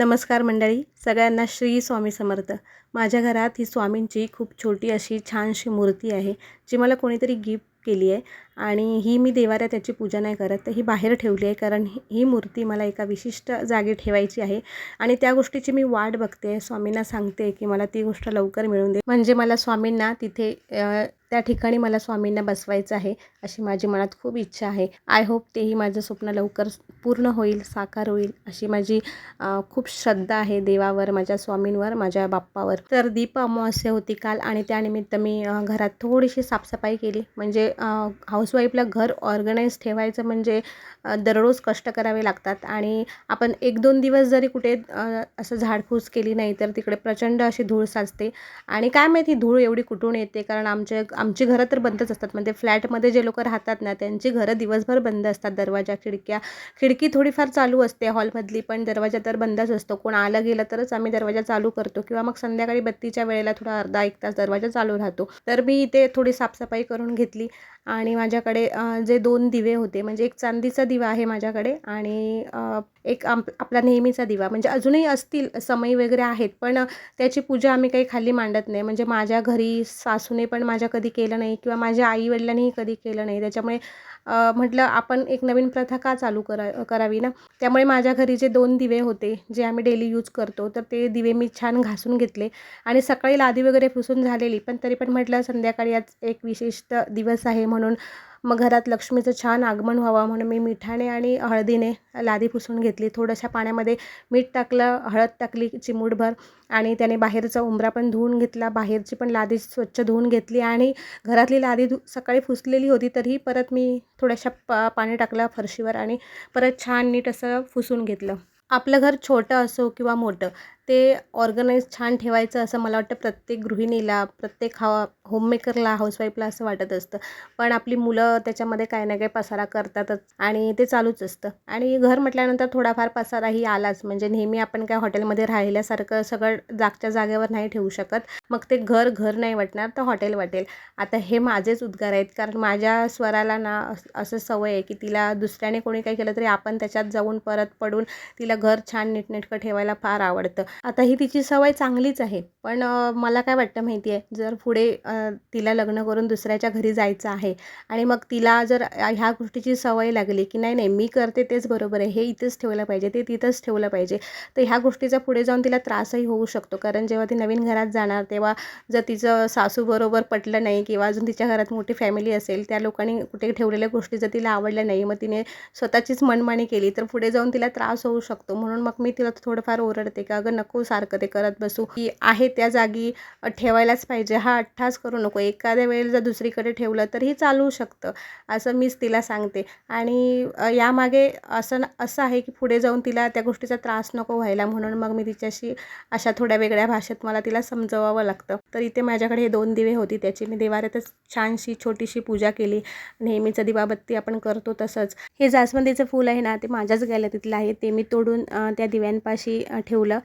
नमस्कार मंडळी सगळ्यांना श्री स्वामी समर्थ. माझ्या घरात ही स्वामींची खूप छोटी अशी छानशी मूर्ती आहे जी मला कोणीतरी गिफ्ट केली आहे आणि ही मी देवाऱ्या त्याची पूजा नाही करत तर ही बाहेर ठेवली आहे कारण ही मूर्ती मला एका विशिष्ट जागी ठेवायची आहे आणि त्या गोष्टीची मी वाट बघते. स्वामींना सांगते की मला ती गोष्ट लवकर मिळून दे. म्हणजे मला स्वामींना तिथे त्या ठिकाणी मला स्वामींना बसवायचं आहे अशी माझी मनात खूप इच्छा आहे. आय होप तेही माझं स्वप्न लवकर पूर्ण होईल साकार होईल अशी माझी खूप श्रद्धा आहे देवावर माझ्या स्वामींवर माझ्या बाप्पावर. तर दीप अमावस्या होती काल आणि त्यानिमित्त मी घरात थोडीशी साफसफाई केली. म्हणजे हाऊसवाईफला घर ऑर्गनाईज ठेवायचं म्हणजे दररोज कष्ट करावे लागतात आणि आपण एक दोन दिवस जरी कुठे असं झाडफूस केली नाही तर तिकडे प्रचंड अशी धूळ साचते. आणि काय माहिती धूळ एवढी कुठून येते? कारण आमच्या आमची घरं तर बंदच असतात. म्हणजे फ्लॅटमध्ये जे लोक राहतात ना त्यांची घरं दिवसभर बंद असतात. दरवाजा खिडक्या. खिडकी थोडीफार चालू असते हॉलमधली पण दरवाजा तर बंदच असतो. कोण आलं गेलं तरच आम्ही दरवाजा चालू करतो. किंवा मग संध्याकाळी बत्तीच्या वेळेला थोडा अर्धा एक तास दरवाजा चालू राहतो. तर मी इथे थोडी साफसफाई करून घेतली. आणि माझ्याकडे जे दोन दिवे होते म्हणजे एक चांदीचा दिवा आहे माझ्याकडे आणि एक आम आपला नेहमीचा दिवा. म्हणजे अजूनही असतील समय वगैरे आहेत पण त्याची पूजा आम्ही काही खाली मांडत नाही. म्हणजे माझ्या घरी सासूने पण माझ्या कधी केलं नाही किंवा माझ्या आईवडिलांनीही कधी केलं नाही. त्याच्यामुळे म्हटलं आपण एक नवीन प्रथा का चालू करा करावी ना? त्यामुळे माझ्या घरी जे दोन दिवे होते जे आम्ही डेली यूज करतो तर ते दिवे मी छान घासून घेतले आणि सकाळी लादी वगैरे पुसून झालेली. पण तरी पण म्हटलं संध्याकाळी आज एक विशिष्ट दिवस आहे म्हणून मग घरात लक्ष्मीचं छान आगमन व्हावं म्हणून मी मिठाने आणि हळदीने लादी पुसून घेतली. थोड्याशा पाण्यामध्ये मीठ टाकलं हळद टाकली चिमूटभर आणि त्याने बाहेरचा उंबरा पण धुवून घेतला. बाहेरची पण लादी स्वच्छ धुवून घेतली आणि घरातली लादी धु सकाळी फुसलेली होती तरीही परत मी थोड्याशा पा पाणी टाकलं फरशीवर आणि परत छान नीट असं फुसून घेतलं. आपलं घर छोटं असो किंवा मोठं ते ऑर्गनाईज छान ठेवायचं असं मला वाटतं प्रत्येक गृहिणीला प्रत्येक हा होममेकरला हाऊसवाईफला असं वाटत असतं. पण आपली मुलं त्याच्यामध्ये काही ना काही पसारा करतातच आणि ते चालूच असतं. आणि घर म्हटल्यानंतर थोडाफार पसाराही आलाच. म्हणजे नेहमी आपण काय हॉटेलमध्ये राहिल्यासारखं सगळं जागच्या जागेवर नाही ठेवू शकत. मग ते घर घर नाही वाटणार तर हॉटेल वाटेल. आता हे माझेच उद्गार आहेत. कारण माझ्या स्वराला ना असं सवय आहे की तिला दुसऱ्याने कोणी काही केलं तरी आपण त्याच्यात जाऊन परत पडून तिला घर छान नीटनेटकं ठेवायला फार आवडतं. आता ही तिची सवय चांगलीच आहे. पण मला काय वाटतं माहिती आहे जर पुढे तिला लग्न करून दुसऱ्याच्या घरी जायचं आहे आणि मग तिला जर ह्या गोष्टीची सवय लागली की नाही नाही मी करते तेच बरोबर आहे हे इथेच ठेवलं पाहिजे ते तिथंच ठेवलं पाहिजे तर ह्या गोष्टीचा पुढे जाऊन तिला त्रासही होऊ शकतो. कारण जेव्हा ती नवीन घरात जाणार तेव्हा जर तिचं सासूबरोबर पटलं नाही किंवा अजून तिच्या घरात मोठी फॅमिली असेल त्या लोकांनी कुठे ठेवलेल्या गोष्टी जर तिला आवडल्या नाही मग तिने स्वतःचीच मनमानी केली तर पुढे जाऊन तिला त्रास होऊ शकतो. म्हणून मग मी तिला थोडंफार ओरडते का अगं नको सारखं ते करत बसू. की आहे त्या जागी ठेवायलाच पाहिजे. हा अठ्ठास करू नको. एखाद्या वेळेला जर दुसरीकडे ठेवलं तरीही चालू शकतं. असं मीच तिला सांगते. आणि यामागे असं असं आहे की पुढे जाऊन तिला त्या गोष्टीचा त्रास नको व्हायला म्हणून मग मी तिच्याशी अशा थोड्या वेगळ्या भाषेत मला तिला समजवावं लागतं. तर इथे माझ्याकडे हे दोन दिवे होती त्याची. मी देवाऱ्यातच छानशी छोटीशी पूजा केली. नेहमीचं दिवाबत्ती आपण करतो तसंच. हे जास्वंदीचं फूल आहे ना ते माझ्याच गॅलरीतलं आहे. ते मी तोडून त्या दिव्यांपाशी ठेवलं.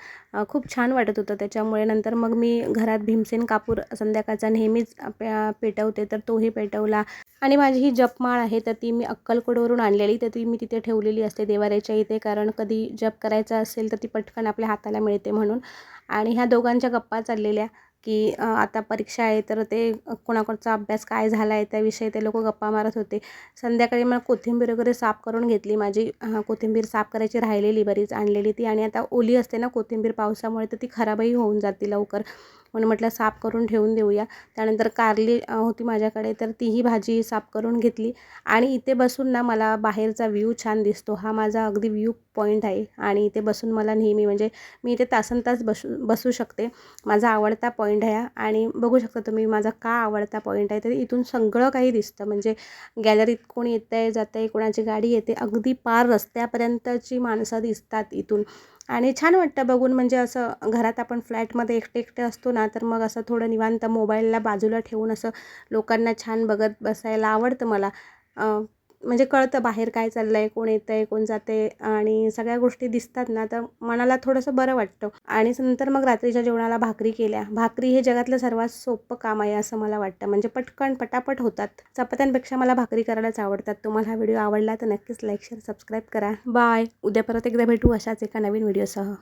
खूप छान वाटत होतं. त्याच्यामुळे नंतर मग मी घरात भीमसेन कापूर संध्याकाळचा नेहमीच पेटवते तर तोही पेटवला. आणि माझी ही जपमाळ आहे तर ती मी अक्कलकोडवरून आणलेली तर ती मी तिथे ठेवलेली असते देवाऱ्याच्या इथे कारण कधी जप करायचा असेल तर ती पटकन आपल्या हाताला मिळते म्हणून. आणि ह्या दोघांच्या गप्पा चाललेल्या. की आता परीक्षा आहे तर ते कोणाकोणाचा अभ्यास काय झाला आहे त्याविषयी ते लोक गप्पा मारत होते. संध्याकाळी मला कोथिंबीर वगैरे साफ करून घेतली माझी. कोथिंबीर साफ करायची राहिलेली बरीच आणलेली ती आणि आता ओली असते ना कोथिंबीर पावसामुळे तर ती खराबही होऊन जाते लवकर. म्हणून म्हटलं साफ करून ठेवून देऊया. त्यानंतर कारली होती माझ्याकडे तर तीही भाजी साफ करून घेतली. आणि इथे बसून ना मला बाहेरचा व्ह्यू छान दिसतो. हा माझा अगदी व्ह्यू पॉईंट आहे आणि इथे बसून मला नेहमी म्हणजे मी इथे तासन तास बसू बसू शकते. माझा आवडता पॉईंट आहे आणि बघू शकता तुम्ही माझा का आवडता पॉईंट आहे तर इथून सगळं काही दिसतं. म्हणजे गॅलरीत कोणी येत आहे जातं आहे कोणाची गाडी येते अगदी पार रस्त्यापर्यंतची माणसं दिसतात इथून. आणि छान वाटतं बघून. म्हणजे असं घरात आपण फ्लॅटमध्ये एकटे एकटे असतो ना तर मग असं थोडं निवांत मोबाईलला बाजूला ठेवून असं लोकांना छान बघत बसायला आवडतं मला. म्हणजे कळतं बाहेर काय चाललं आहे कोण येतं आहे कोण जाते आणि सगळ्या गोष्टी दिसतात ना तर मनाला थोडंसं बरं वाटतं. आणि नंतर मग रात्रीच्या जेवणाला भाकरी केल्या. भाकरी हे जगातलं सर्वात सोपं काम आहे असं मला वाटतं. म्हणजे पटकन पटापट होतात. चपात्यांपेक्षा मला भाकरी करायलाच आवडतात. तुम्हाला हा व्हिडिओ आवडला तर नक्कीच लाईक शेअर सबस्क्राईब करा. बाय. उद्या परत एकदा भेटू अशाच एका नवीन व्हिडिओसह.